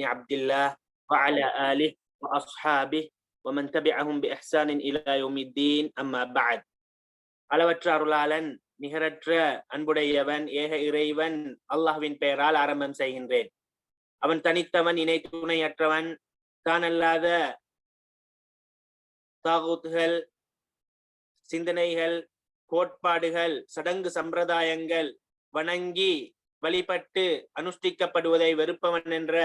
عبد الله وعلى آله وأصحابه ومن تبعهم بإحسان إلى يوم الدين أما بعد அளவற்ற அருளாளன் நிகரற்ற அன்புடையவன் ஏக இறைவன் அல்லாஹ்வின் பெயரால் ஆரம்பம் செய்கின்றேன் அவன் தனித்தவன் இணை துணையற்றவன் தான் அல்லாத தாகூத்துகள் சிந்தனைகள் கோட்பாடுகள் சடங்கு சம்பிரதாயங்கள் வணங்கி வழிபட்டு அனுஷ்டிக்கப்படுவதை வெறுப்பவன் என்ற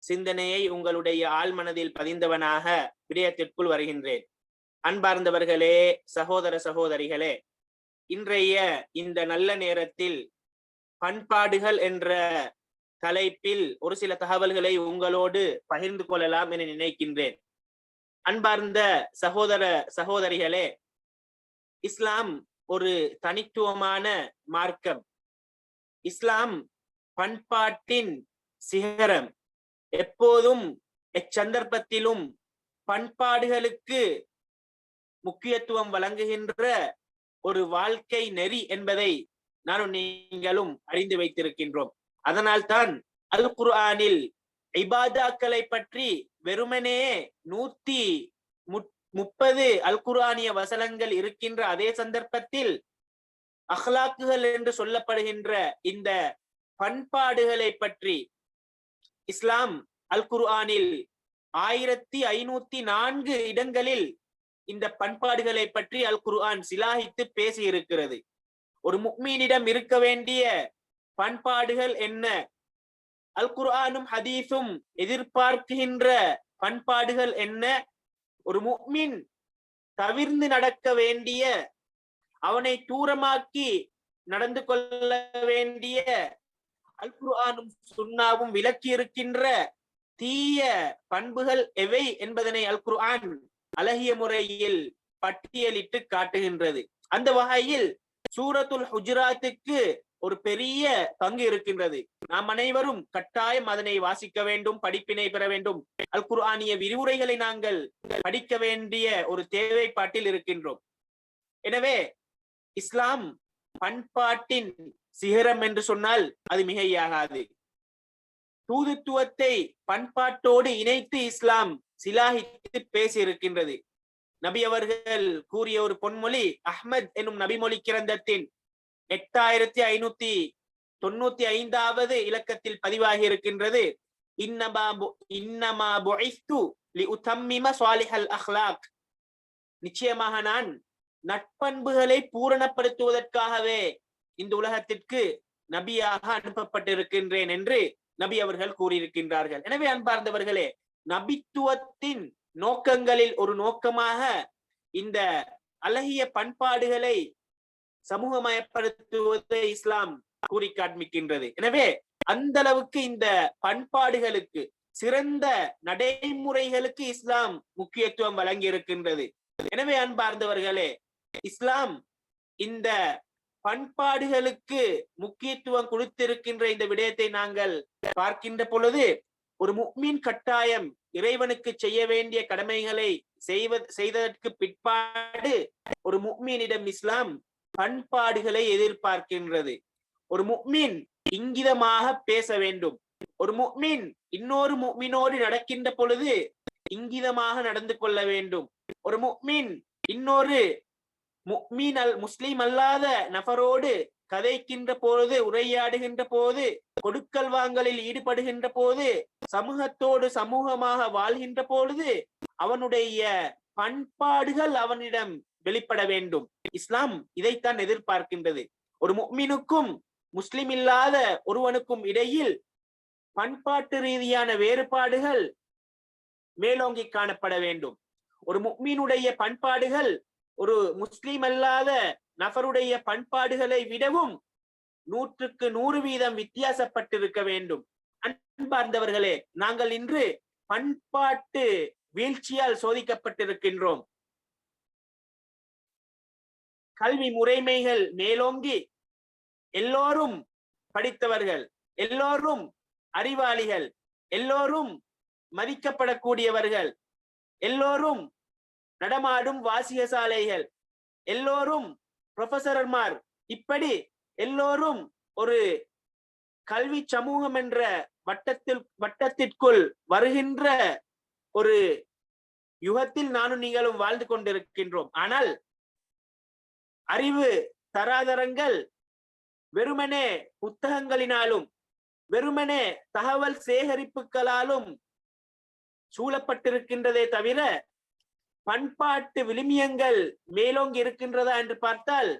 சிந்தனையை உங்களுடைய ஆழ்மனதில் பதிந்தவனாக விடயத்திற்குள் வருகின்றேன். அன்பார்ந்தவர்களே சகோதர சகோதரிகளே இன்றைய இந்த நல்ல நேரத்தில் பண்பாடுகள் என்ற தலைப்பில் ஒரு சில தகவல்களை உங்களோடு பகிர்ந்து கொள்ளலாம் என நினைக்கின்றேன். அன்பார்ந்த சகோதர சகோதரிகளே இஸ்லாம் ஒரு தனித்துவமான மார்க்கம். இஸ்லாம் பண்பாட்டின் சிகரம். எப்போதும் எச்சந்தர்ப்பத்திலும் பண்பாடுகளுக்கு முக்கியத்துவம் வழங்குகின்ற ஒரு வாழ்க்கை நெறி என்பதை நானும் நீங்களும் அறிந்து வைத்திருக்கின்றோம். அதனால்தான் அல் குர்ஆனில் இபாதாக்களை பற்றி வெறுமனே நூத்தி முப்பது அல் குர்ஆனிய வசனங்கள் இருக்கின்ற அதே சந்தர்ப்பத்தில் அஹ்லாக்குகள் என்று சொல்லப்படுகின்ற இந்த பண்பாடுகளை பற்றி இஸ்லாம் அல் குர்ஆனில் ஆயிரத்தி ஐநூத்தி நான்கு இடங்களில் இந்த பண்பாடுகளை பற்றி அல் குர்ஆன் சிலாகித்து பேசி இருக்கிறது ஒரு முக்மீனிடம் இருக்க வேண்டிய பண்பாடுகள் என்ன? அல் குர்ஆனும் ஹதீஸும் எதிர்பார்க்கின்ற பண்பாடுகள் என்ன? ஒரு முக்மின் தவிர்ந்து நடக்க வேண்டிய அவனை தூரமாக்கி நடந்து கொள்ள வேண்டிய அல் குர்ஆனும் சுன்னாவும் விளக்கி இருக்கின்ற தீய பண்புகள் எவை என்பதனை அல் குர்ஆன் அழகிய முறையில் பட்டியலிட்டு காட்டுகின்றது. அந்த வகையில் சூரத்துல் ஹுஜராத்துக்கு ஒரு பெரிய பங்கு இருக்கின்றது. நாம் அனைவரும் கட்டாயம் அதனை வாசிக்க வேண்டும் படிப்பினை பெற வேண்டும். அல் குர்ஆனிய விரிவுரைகளை நாங்கள் படிக்க வேண்டிய ஒரு தேவைப்பாட்டில் இருக்கின்றோம். எனவே இஸ்லாம் பண்பாட்டின் சிகரம் என்று சொன்னால் அது மிகையாகாது. தூதுத்துவத்தை பண்பாட்டோடு இணைத்து இஸ்லாம் சிலாகித்து பேசியிருக்கின்றது. நபி அவர்கள் கூறிய ஒரு பொன்மொழி அஹ்மத் என்னும் நபிமொழி கிரந்தத்தின் எட்டாயிரத்தி ஐநூத்தி தொண்ணூத்தி ஐந்தாவது இலக்கத்தில் பதிவாகி இருக்கின்றது இன்னமா இன்னமா நிச்சயமாக நான் நட்பண்புகளை பூரணப்படுத்துவதற்காகவே இந்த உலகத்திற்கு நபியாக அனுப்பப்பட்டிருக்கின்றேன் என்று நபி அவர்கள் கூறியிருக்கின்றார்கள். எனவே அன்பார்ந்தவர்களே நபித்துவத்தின் நோக்கங்களில் ஒரு நோக்கமாக இந்த அழகிய பண்பாடுகளை சமூகமயப்படுத்துவதை இஸ்லாம் கூறி காண்பிக்கின்றது. எனவே அந்த அளவுக்கு இந்த பண்பாடுகளுக்கு சிறந்த நடைமுறைகளுக்கு இஸ்லாம் முக்கியத்துவம் வழங்கி இருக்கின்றது எனவே அன்பார்ந்தவர்களே இஸ்லாம் இந்த பண்பாடுகளுக்கு முக்கியத்துவம் கொடுத்திருக்கின்ற இந்த விடயத்தை நாங்கள் பார்க்கின்ற பொழுது ஒரு முக்மீன் கட்டாயம் இறைவனுக்கு செய்ய வேண்டிய கடமைகளை செய்வ செய்ததற்கு பிற்பாடு ஒரு முக்மீனிடம் இஸ்லாம் பண்பாடுகளை எதிர்பார்க்கின்றது. ஒரு முக்மீன் இங்கிதமாக பேச வேண்டும். ஒரு முக்மீன் இன்னொரு முக்மீனோடு நடக்கின்ற பொழுது இங்கிதமாக நடந்து கொள்ள வேண்டும். ஒரு முக்மீன் இன்னொரு முக்மீன் அல் முஸ்லீம் அல்லாத நபரோடு கதைக்கின்ற போது உரையாடுகின்ற போது கொடுக்கல் வாங்கலில் ஈடுபடுகின்ற போது சமூகத்தோடு சமூகமாக வாழ்கின்ற பொழுது அவனுடைய பண்பாடுகள் அவனிடம் வெளிப்பட வேண்டும். இஸ்லாம் இதைத்தான் எதிர்பார்க்கின்றது. ஒரு முக்மீனுக்கும் முஸ்லிம் இல்லாத ஒருவனுக்கும் இடையில் பண்பாட்டு ரீதியான வேறுபாடுகள் மேலோங்கி காணப்பட வேண்டும். ஒரு முக்மீனுடைய பண்பாடுகள் ஒரு முஸ்லிம் அல்லாத நபருடைய பண்பாடுகளை விடவும் நூற்றுக்கு நூறு வீதம் வித்தியாசப்பட்டிருக்க வேண்டும். அன்பார்ந்தவர்களே நாங்கள் இன்று பண்பாட்டு வீழ்ச்சியால் சோதிக்கப்பட்டிருக்கின்றோம். கல்வி முறைமைகள் மேலோங்கி எல்லோரும் படித்தவர்கள் எல்லோரும் அறிவாளிகள் எல்லோரும் மதிக்கப்படக்கூடியவர்கள் எல்லோரும் நடமாடும் வாசிய சாலைகள் எல்லோரும் ப்ரொஃபசர்மார் இப்படி எல்லோரும் ஒரு கல்வி சமூகம் என்ற வட்டத்தில் வட்டத்திற்குள் வருகின்ற ஒரு யுகத்தில் நானும் நீங்களும் வாழ்ந்து கொண்டிருக்கின்றோம். ஆனால் அறிவு தராதரங்கள் வெறுமனே புத்தகங்களினாலும் வெறுமனே தகவல் சேகரிப்புகளாலும் சூழப்பட்டிருக்கின்றதே தவிர பண்பாட்டு விழுமியங்கள் மேலோங்கி இருக்கின்றதா என்று பார்த்தால்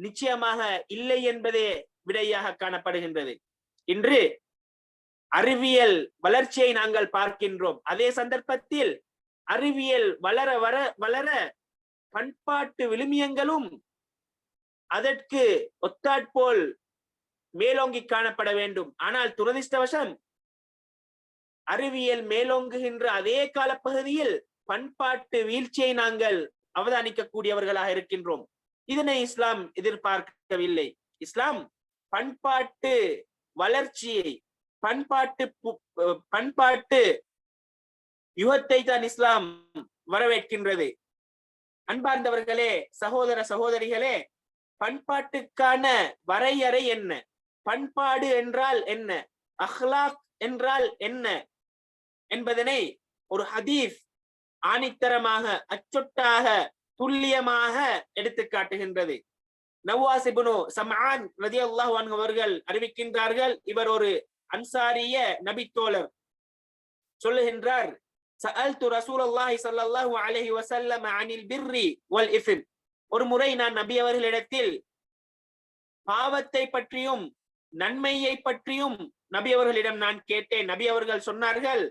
நிச்சயமாக இல்லை என்பதே விடையாக காணப்படுகின்றது. இன்று அறிவியல் வளர்ச்சியை நாங்கள் பார்க்கின்றோம். அதே சந்தர்ப்பத்தில் அறிவியல் வளர வர வளர பண்பாட்டு விழுமியங்களும் அதற்கு ஒத்தாற்போல் மேலோங்கி காணப்பட வேண்டும். ஆனால் துரதிர்ஷ்டவசம் அறிவியல் மேலோங்குகின்ற அதே காலப்பகுதியில் பண்பாட்டு வீழ்ச்சியை நாங்கள் அவதானிக்க கூடியவர்களாக இருக்கின்றோம். இதனை இஸ்லாம் எதிர்பார்க்கவில்லை. இஸ்லாம் பண்பாட்டு வளர்ச்சியை பண்பாட்டு பண்பாட்டு யுகத்தை தான் இஸ்லாம் வரவேற்கின்றது. அன்பார்ந்தவர்களே சகோதர சகோதரிகளே பண்பாட்டுக்கான வரையறை என்ன? பண்பாடு என்றால் என்ன? அஹ்லாக் என்றால் என்ன? என்பதனை ஒரு ஹதீஸ் ஆணித்தரமாக அச்சொட்டாக துல்லியமாக எடுத்து காட்டுகின்றது. நவாசிபுனு சமான் ரதி அல்லாஹ் அவர்கள் அறிவிக்கின்றார்கள் இவர் ஒரு அன்சாரிய நபித்தோழர். சொல்லுகின்றார் சஅல்து ரசூலுல்லாஹி ஸல்லல்லாஹு அலைஹி வஸல்லம் அனில் பிர்ரி வல் இஃபில் ஒரு முறை நான் நபி அவர்களிடத்தில் பாவத்தை பற்றியும் நன்மையை பற்றியும் நபி அவர்களிடம் நான் கேட்டேன். நபி அவர்கள் சொன்னார்கள்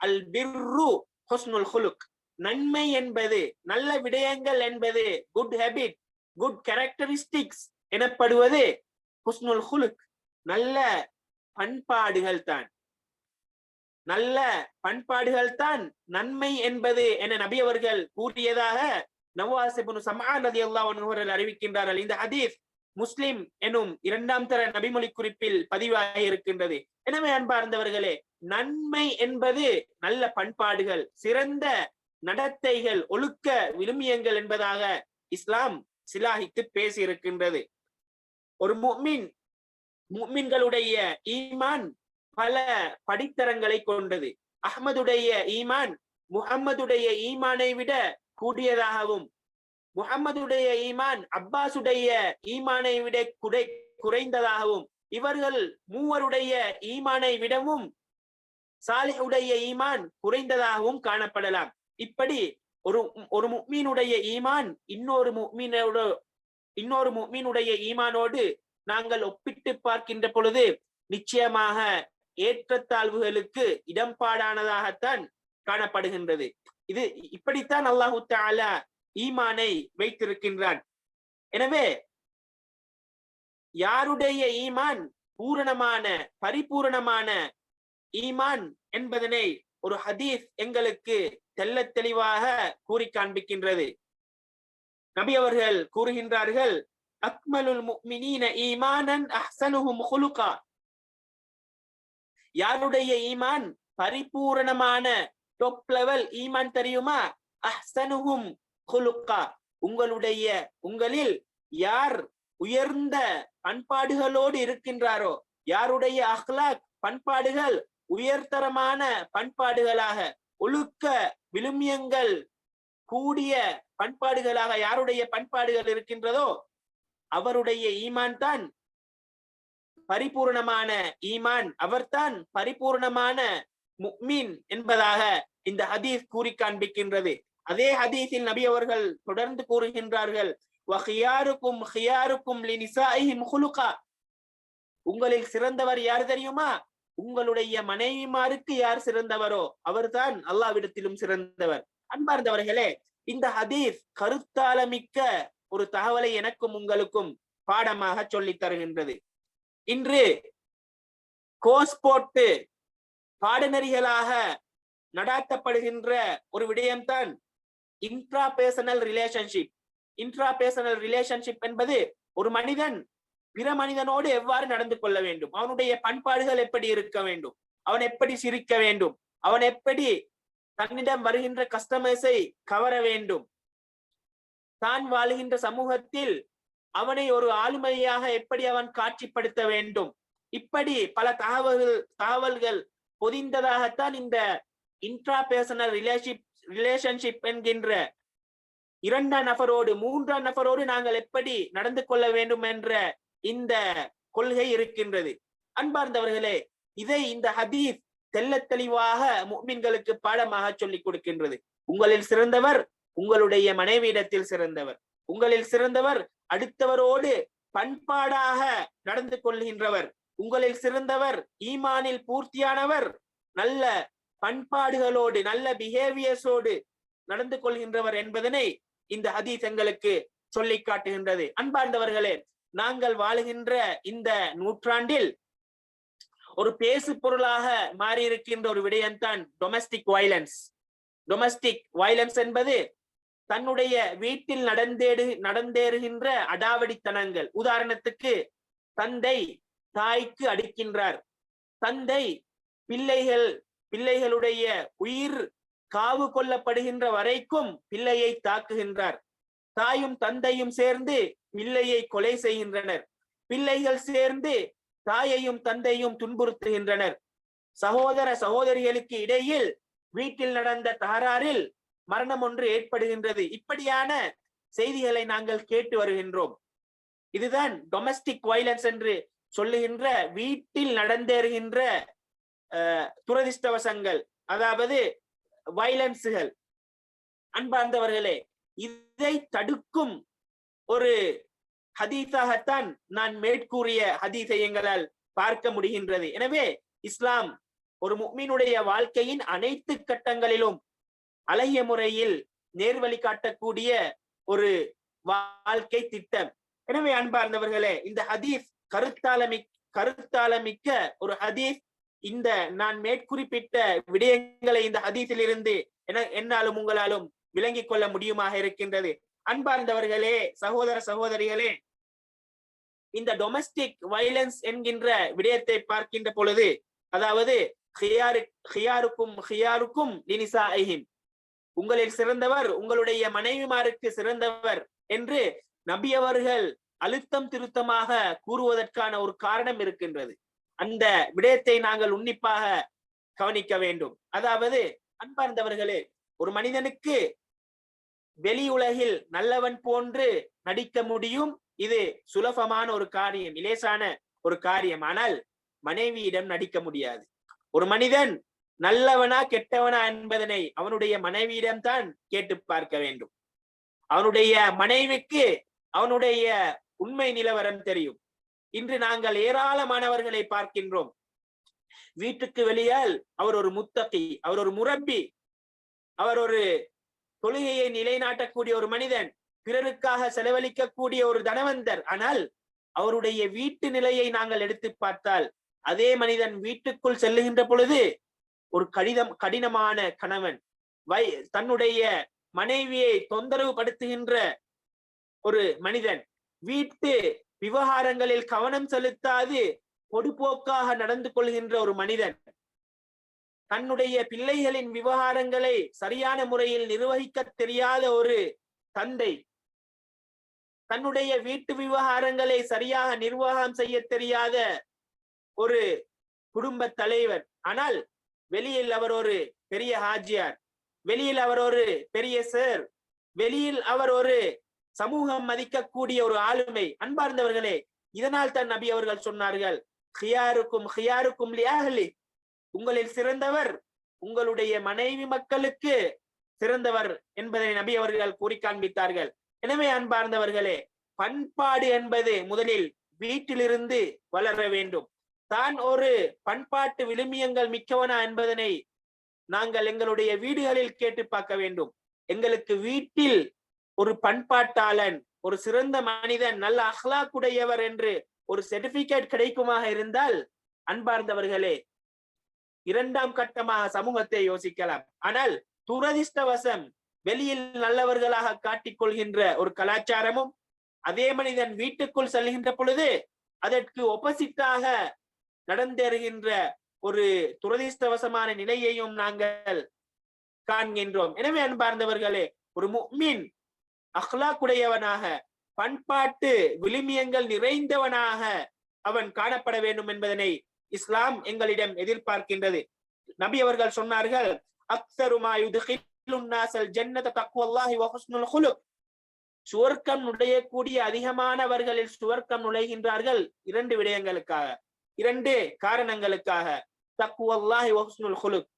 அல் பிர்ரு ஹொஸ்னுல் ஹுலுக். நன்மை என்பது நல்ல விடயங்கள் என்பது குட் ஹேபிட் குட் கேரக்டரிஸ்டிக்ஸ் எனப்படுவது ஹுஸ்னுல் ஹுலுக். நல்ல பண்பாடுகள் தான். நல்ல பண்பாடுகள் தான் நன்மை என்பது என நபி அவர்கள் கூறியதாக நவாசிபுன் சமான் ரதி அவர்கள் அறிவிக்கின்றார்கள். இந்த ஹதீஸ் முஸ்லிம் எனும் இரண்டாம் தர நபிமொழி குறிப்பில் பதிவாகி இருக்கின்றது எனவே அன்பார்ந்தவர்களே நன்மை என்பது நல்ல பண்பாடுகள் சிறந்த நடத்தைகள் ஒழுக்க விழுமியங்கள் என்பதாக இஸ்லாம் சிலாகித்து பேசி இருக்கின்றது ஒரு முக்மின் முக்மின்களுடைய ஈமான் பல படித்தரங்களை கொண்டது. அஹ்மதுடைய ஈமான் முகம்மதுடைய ஈமானை விட கூடியதாகவும் முகம்மதுடைய ஈமான் அப்பாசுடைய ஈமானை விட குறை குறைந்ததாகவும் இவர்கள் மூவருடைய ஈமானை விடவும் சாலிஹுடைய ஈமான் குறைந்ததாகவும் காணப்படலாம். இப்படி ஒரு ஒரு முக்மீனுடைய ஈமான் இன்னொரு முக்மீனோட இன்னொரு முக்மீனுடைய ஈமானோடு நாங்கள் ஒப்பிட்டு பார்க்கின்ற பொழுது நிச்சயமாக ஏற்றத்தாழ்வுகளுக்கு இடம்பாடானதாகத்தான் காணப்படுகின்றது. இது இப்படித்தான் அல்லாஹு தாலா ஈமானை வைத்திருக்கின்றான். எனவே யாருடைய ஈமான் பூரணமான பரிபூரணமான ஈமான் என்பதனை ஒரு ஹதீஸ் எங்களுக்கு தெல்ல தெளிவாக கூறி காண்பிக்கின்றது. நபி அவர்கள் கூறுகின்றார்கள் அக்மலுல் முக்மினீன ஈமானன் அஹ்சனுஹும் ஹுலுகா. யாருடைய ஈமான் பரிபூரணமான டாப் லெவல் ஈமான் தெரியுமா? அஹ்சனுஹும் ஹுலுகா. உங்களுடைய உங்களில் யார் உயர்ந்த பண்பாடுகளோடு இருக்கின்றாரோ யாருடைய அஹ்லாக் பண்பாடுகள் உயர்தரமான பண்பாடுகளாக ஒழுக்க விழுமியங்கள் கூடிய பண்பாடுகளாக யாருடைய பண்பாடுகள் இருக்கின்றதோ அவருடைய ஈமான் தான் பரிபூர்ணமான ஈமான். அவர்தான் பரிபூர்ணமான முக்மீன் என்பதாக இந்த ஹதீஸ் கூறி காண்பிக்கின்றது. அதே ஹதீஸில் நபி அவர்கள் தொடர்ந்து கூறுகின்றார்கள் உங்களில் சிறந்தவர் யார் தெரியுமா? உங்களுடைய மனைவிமாருக்கு யார் சிறந்தவரோ அவர்தான் அல்லாவிடத்திலும் சிறந்தவர். அன்பார்ந்தவர்களே இந்த ஹதீஸ் கருத்தாளமிக்க ஒரு தகவலை எனக்கும் உங்களுக்கும் பாடமாக சொல்லித் தருகின்றது. இன்று கோஸ் போட்டு பாடநெறிகளாக நடாத்தப்படுகின்ற ஒரு விடயம்தான் intra personal relationship intra personal relationship என்பது ஒரு மனிதன் பிற மனிதனோடு எவ்வாறு நடந்து கொள்ள வேண்டும்? அவனுடைய பண்பாடுகள் எப்படி இருக்க வேண்டும்? அவன் எப்படி சிரிக்க வேண்டும்? அவன் எப்படி தன்னிடம் வருகின்ற கஸ்டமர்ஸை கவர வேண்டும்? தான் வாழுகின்ற சமூகத்தில் அவனை ஒரு ஆளுமையாக எப்படி அவன் காட்சிப்படுத்த வேண்டும்? இப்படி பல தகவல்கள் தகவல்கள் பொதிந்ததாகத்தான் இந்த இன்ட்ரா பேர்சனல் ரிலேஷிப் ரிலேஷன்ஷிப் என்கின்ற இரண்டாம் நபரோடு மூன்றாம் நபரோடு நாங்கள் எப்படி நடந்து கொள்ள வேண்டும் என்ற இந்த கொள்கை இருக்கின்றது. அன்பார்ந்தவர்களே இதை இந்த ஹதீஸ் தெல்ல தெளிவாக முஃமின்களுக்கு பாடமாக சொல்லிக் கொடுக்கின்றது. உங்களில் சிறந்தவர் உங்களுடைய மனைவியிடத்தில் சிறந்தவர். உங்களில் சிறந்தவர் அடுத்தவரோடு பண்பாடாக நடந்து கொள்கின்றவர். உங்களில் சிறந்தவர் ஈமானில் பூர்த்தியானவர். நல்ல பண்பாடுகளோடு நல்ல பிஹேவியர்ஸோடு நடந்து கொள்கின்றவர் என்பதனை இந்த ஹதீஸ் எங்களுக்கு சொல்லி காட்டுகின்றது. அன்பார்ந்தவர்களே நாங்கள் வாழுகின்ற இந்த நூற்றாண்டில் ஒரு பேசு பொருளாக மாறி இருக்கின்ற ஒரு விடயம்தான் டொமஸ்டிக் வயலன்ஸ் டொமஸ்டிக் வயலன்ஸ் என்பது தன்னுடைய வீட்டில் நடந்தேடு நடந்தேறுகின்ற அடாவடித்தனங்கள். உதாரணத்துக்கு தந்தை தாய்க்கு அடிக்கின்றார். தந்தை பிள்ளைகள் பிள்ளைகளுடைய உயிர் காவு கொள்ளப்படுகின்ற வரைக்கும் பிள்ளையை தாக்குகின்றார். தாயும் தந்தையும் சேர்ந்து பிள்ளையை கொலை செய்கின்றனர். பிள்ளைகள் சேர்ந்து தாயையும் தந்தையும் துன்புறுத்துகின்றனர். சகோதர சகோதரிகளுக்கு இடையில் வீட்டில் நடந்த தகராறில் மரணம் ஒன்று ஏற்படுகின்றது. இப்படியான செய்திகளை நாங்கள் கேட்டு வருகின்றோம். இதுதான் டொமஸ்டிக் வயலன்ஸ் என்று சொல்லுகின்ற வீட்டில் நடந்தேறுகின்ற துரதிர்ஷ்டவசங்கள் அதாவது வயலன்ஸுகள் அன்பார்ந்தவர்களே இது தடுக்கும் ஒரு ஹதீஸாகத்தான் நான் மேற்கூறிய ஹதீஸை எங்களால் பார்க்க முடிகின்றது. எனவே இஸ்லாம் ஒரு முக்மீனுடைய வாழ்க்கையின் அனைத்து கட்டங்களிலும் அழகிய முறையில் நேர்வழி காட்டக்கூடிய ஒரு வாழ்க்கை திட்டம். எனவே அன்பார்ந்தவர்களே இந்த ஹதீஸ் கருத்தாலமி கருத்தாலமிக்க ஒரு ஹதீஸ். இந்த நான் மேற்குறிப்பிட்ட விடயங்களை இந்த ஹதீஸில் இருந்து என்னாலும் உங்களாலும் விளங்கிக் கொள்ள முடியுமாக இருக்கின்றது. அன்பார்ந்தவர்களே சகோதர சகோதரிகளே இந்த டொமஸ்டிக் வைலன்ஸ் என்கின்ற விடயத்தை பார்க்கின்ற பொழுது அதாவது ஹியாருக்கும் ஹியாருக்கும் லினிசா ஐஹிம் உங்களில் சிறந்தவர் உங்களுடைய மனைவிமாருக்கு சிறந்தவர் என்று நபி அவர்கள் அழுத்தம் திருத்தமாக கூறுவதற்கான ஒரு காரணம் இருக்கின்றது. அந்த விடயத்தை நாங்கள் உன்னிப்பாக கவனிக்க வேண்டும். அதாவது அன்பார்ந்தவர்களே ஒரு மனிதனுக்கு வெளி உலகில் நல்லவன் போன்று நடிக்க முடியும். இது சுலபமான ஒரு காரியம் இலேசான ஒரு காரியம். ஆனால் மனைவியிடம் நடிக்க முடியாது. ஒரு மனிதன் நல்லவனா கெட்டவனா என்பதனை அவனுடைய மனைவியிடம் தான் கேட்டு பார்க்க வேண்டும். அவனுடைய மனைவிக்கு அவனுடைய உண்மை நிலவரம் தெரியும். இன்று நாங்கள் ஏராளமானவர்களை பார்க்கின்றோம். வீட்டுக்கு வெளியால் அவர் ஒரு முத்தகி அவர் ஒரு முரப்பி அவர் ஒரு தொழுகையை நிலைநாட்டக்கூடிய ஒரு மனிதன் பிறருக்காக செலவழிக்கக்கூடிய ஒரு தனவந்தர். ஆனால் அவருடைய வீட்டு நிலையை நாங்கள் எடுத்து பார்த்தால் அதே மனிதன் வீட்டுக்குள் செல்லுகின்ற பொழுது ஒரு கடிதம் கடினமான கணவன் வை தன்னுடைய மனைவியை தொந்தரவு படுத்துகின்ற ஒரு மனிதன். வீட்டு விவகாரங்களில் கவனம் செலுத்தாது பொடுபோக்காக நடந்து கொள்கின்ற ஒரு மனிதன். தன்னுடைய பிள்ளைகளின் விவகாரங்களை சரியான முறையில் நிர்வகிக்க தெரியாத ஒரு தந்தை தன்னுடைய வீட்டு விவகாரங்களை சரியாக நிர்வாகம் செய்ய தெரியாத ஒரு குடும்ப தலைவர். ஆனால் வெளியில் அவர் ஒரு பெரிய ஹாஜியார் வெளியில் அவர் ஒரு பெரிய சார் வெளியில் அவர் ஒரு சமூகம் மதிக்கக்கூடிய ஒரு ஆளுமை. அன்பார்ந்தவர்களே இதனால் தான் நபி அவர்கள் சொன்னார்கள் ஹியாருக்கும் ஹியாருக்கும் லியாஹலி உங்களில் சிறந்தவர் உங்களுடைய மனைவி மக்களுக்கு சிறந்தவர் என்பதை நபி அவர்கள் கூறி காண்பித்தார்கள். எனவே அன்பார்ந்தவர்களே பண்பாடு என்பது முதலில் வீட்டிலிருந்து வளர வேண்டும். தான் ஒரு பண்பாட்டு விழுமியங்கள் மிக்கவனா என்பதனை நாங்கள் எங்களுடைய வீடுகளில் கேட்டு பார்க்க வேண்டும். எங்களுக்கு வீட்டில் ஒரு பண்பாட்டாளன் ஒரு சிறந்த மனிதன் நல்ல அஹ்லாக்குடையவர் என்று ஒரு சர்டிபிகேட் கிடைக்குமாக இருந்தால் அன்பார்ந்தவர்களே இரண்டாம் கட்டமாக சமூகத்தை யோசிக்கலாம். ஆனால் துரதிர்ஷ்டவசம் வெளியில் நல்லவர்களாக காட்டிக் கொள்கின்ற ஒரு கலாச்சாரமும் அதே மனிதன் வீட்டுக்குள் செல்கின்ற பொழுது அதற்கு ஒப்போசிட்டாக நடந்தேறுகின்ற ஒரு துரதிர்ஷ்டவசமான நிலையையும் நாங்கள் காண்கின்றோம். எனவே அன்பார்ந்தவர்களே ஒரு முக்மின் அஹ்லாக்குடையவனாக பண்பாட்டு விளிமியங்கள் நிறைந்தவனாக அவன் காணப்பட வேண்டும் என்பதனை இஸ்லாம் எங்களிடம் எதிர்பார்க்கின்றது. நபி அவர்கள் சொன்னார்கள் சுவர்க்கம் நுழையக்கூடிய அதிகமானவர்களில் சுவர்க்கம் நுழைகின்றார்கள் இரண்டு விடயங்களுக்காக. இரண்டு காரணங்களுக்காக. தக்குவல்லாஹி வ குலுக்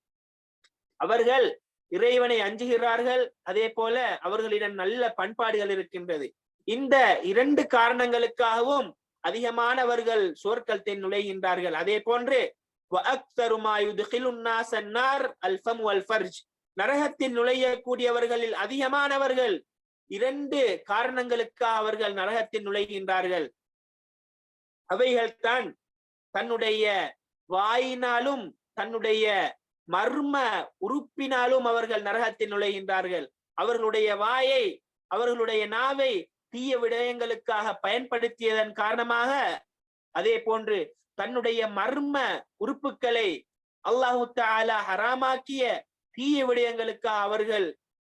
அவர்கள் இறைவனை அஞ்சுகிறார்கள் அதே போல அவர்களிடம் நல்ல பண்பாடுகள் இருக்கின்றது. இந்த இரண்டு காரணங்களுக்காகவும் அதிகமானவர்கள் சொற்களத்தில் நுழைகின்றார்கள். அதே போன்று நரகத்தில் நுழையக்கூடியவர்களில் அதிகமானவர்கள் இரண்டு காரணங்களுக்காக அவர்கள் நரகத்தில் நுழைகின்றார்கள். அவைகள் தான் தன்னுடைய வாயினாலும் தன்னுடைய மர்ம உறுப்பினாலும் அவர்கள் நரகத்தில் நுழைகின்றார்கள். அவர்களுடைய வாயை அவர்களுடைய நாவை தீய விடயங்களுக்காக பயன்படுத்தியதன் காரணமாக அதே போன்று தன்னுடைய மர்ம உறுப்புகளை அல்லாஹு தாலா ஹராமாக்கிய தீய விடயங்களுக்காக அவர்கள்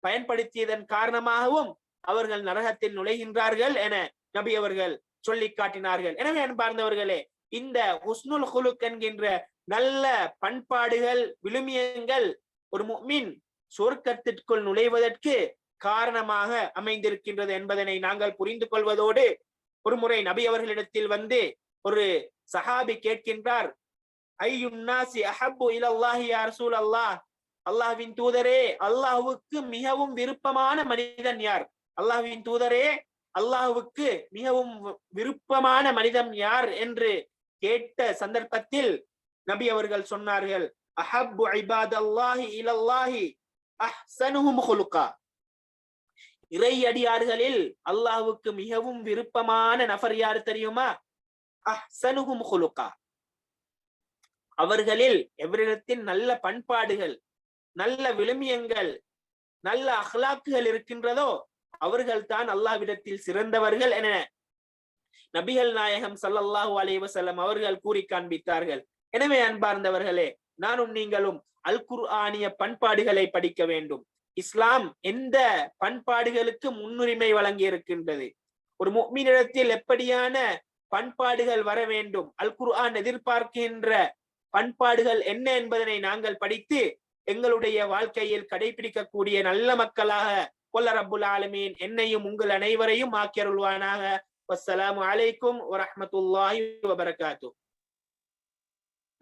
பயன்படுத்தியதன் காரணமாகவும் அவர்கள் நரகத்தில் நுழைகின்றார்கள் என நபி அவர்கள் சொல்லி காட்டினார்கள். எனவே அன்பார்ந்தவர்களே இந்த ஹுஸ்னுல் ஹுலுக் என்கின்ற நல்ல பண்பாடுகள் விழுமியங்கள் ஒரு முஃமின் சொர்க்கத்திற்குள் நுழைவதற்கு காரணமாக அமைந்திருக்கின்றது என்பதனை நாங்கள் புரிந்து கொள்வதோடு ஒரு முறை நபி அவர்களிடத்தில் வந்து ஒரு சஹாபி கேட்கின்றார் ஐயுன்னாசி அஹப்பு இலல்லாஹி யா அல்லாஹ்வின் தூதரே அல்லாஹ்வுக்கு மிகவும் விருப்பமான மனிதன் யார்? அல்லாஹ்வின் தூதரே அல்லாஹுக்கு மிகவும் விருப்பமான மனிதன் யார்? என்று கேட்ட சந்தர்ப்பத்தில் நபி அவர்கள் சொன்னார்கள் அஹப்பு இபாதல்லாஹி இலல்லாஹி அஹ்சனுஹும் குலுகா இறை அடியார்களில் அல்லாஹுக்கு மிகவும் விருப்பமான நபர் யார் தெரியுமா? அஹ்சனுகும் ஹுலுக்கா. அவர்களில் எவரிடத்தில் நல்ல பண்பாடுகள் நல்ல விழுமியங்கள் நல்ல அஹ்லாக்குகள் இருக்கின்றதோ அவர்கள் தான் அல்லாவிடத்தில் சிறந்தவர்கள் என நபிகள் நாயகம் சல்லல்லாஹு அலைவசல்லம் அவர்கள் கூறி காண்பித்தார்கள். எனவே அன்பார்ந்தவர்களே நானும் நீங்களும் அல் குர்ஆனிய பண்பாடுகளை படிக்க வேண்டும். இஸ்லாம் எந்த பண்பாடுகளுக்கு முன்னுரிமை வழங்கி இருக்கின்றது ஒரு முக்மீனிடத்தில் எப்படியான பண்பாடுகள் வர வேண்டும்? அல் குர்ஆன் எதிர்பார்க்கின்ற பண்பாடுகள் என்ன என்பதனை நாங்கள் படித்து எங்களுடைய வாழ்க்கையில் கடைபிடிக்கக்கூடிய நல்ல மக்களாக கொல்ல ரப்புல் ஆலமீன் என்னையும் உங்கள் அனைவரையும் ஆக்கியருள்வானாக. வஸ்ஸலாமு அலைக்கும் வரமத்துல்லாஹி வபரகாத்து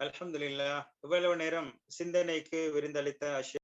அலமதுல்லா இவ்வளவு நேரம் சிந்தனைக்கு விருந்தளித்த